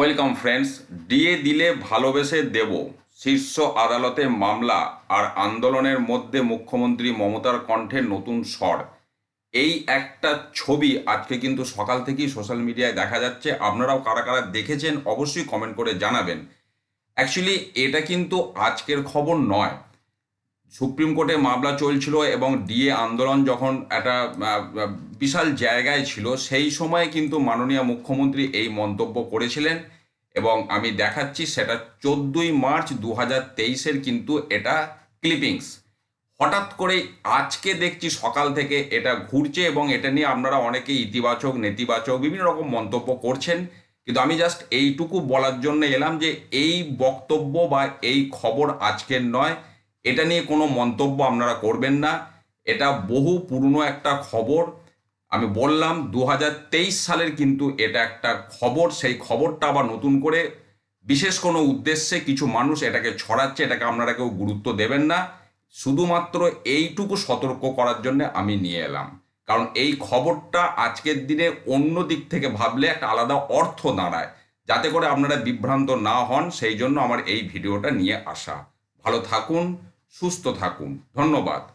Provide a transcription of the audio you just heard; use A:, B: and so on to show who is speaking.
A: Welcome friends DA দিলে ভালোবেসে দেব। শীর্ষ আদালতে মামলা আর আন্দোলনের মধ্যে মুখ্যমন্ত্রী মমতার কণ্ঠে নতুন স্বর। এই একটা ছবি আজকে কিন্তু সকাল থেকেই সোশ্যাল মিডিয়ায় দেখা যাচ্ছে। আপনারাও কারা কারা দেখেছেন অবশ্যই কমেন্ট করে জানাবেন। অ্যাকচুয়ালি এটা কিন্তু আজকের খবর নয়। সুপ্রিম কোর্টে মামলা চলছিল এবং ডিএ আন্দোলন যখন একটা বিশাল জায়গায় ছিল, সেই সময়ে কিন্তু মাননীয় মুখ্যমন্ত্রী এই মন্তব্য করেছিলেন এবং আমি দেখাচ্ছি সেটা চোদ্দই মার্চ দু হাজার তেইশের কিন্তু এটা ক্লিপিংস হঠাৎ করে আজকে দেখছি সকাল থেকে এটা ঘুরছে এবং এটা নিয়ে আপনারা অনেকে ইতিবাচক, নেতিবাচক বিভিন্ন রকম মন্তব্য করছেন। কিন্তু আমি জাস্ট এইটুকু বলার জন্য এলাম যে এই বক্তব্য বা এই খবর আজকের নয়। এটা নিয়ে কোনো মন্তব্য আপনারা করবেন না। এটা বহু পুরনো একটা খবর। আমি বললাম দু হাজার তেইশ সালের কিন্তু এটা একটা খবর। সেই খবরটা আবার নতুন করে বিশেষ কোনো উদ্দেশ্যে কিছু মানুষ এটাকে ছড়াচ্ছে, এটাকে আপনারা কেউ গুরুত্ব দেবেন না। শুধুমাত্র এইটুকু সতর্ক করার জন্য আমি নিয়ে এলাম। কারণ এই খবরটা আজকের দিনে অন্য দিক থেকে ভাবলে একটা আলাদা অর্থ দাঁড়ায়। যাতে করে আপনারা বিভ্রান্ত না হন, সেই জন্য আমার এই ভিডিওটা নিয়ে আসা। ভালো থাকুন সুস্থ থাকুন। ধন্যবাদ।